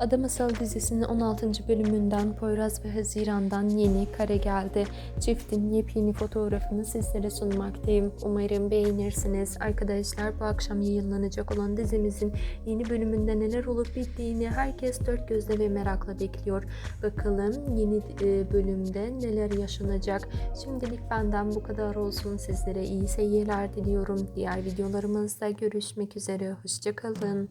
Ada Masal dizisinin 16. bölümünden Poyraz ve Haziran'dan yeni kare geldi. Çiftin yepyeni fotoğrafını sizlere sunmaktayım. Umarım beğenirsiniz. Arkadaşlar bu akşam yayınlanacak olan dizimizin yeni bölümünde neler olup bittiğini herkes dört gözle ve merakla bekliyor. Bakalım yeni e, bölümde neler yaşanacak. Şimdilik benden bu kadar olsun. Sizlere iyi seyirler diliyorum. Diğer videolarımızda görüşmek üzere. Hoşçakalın.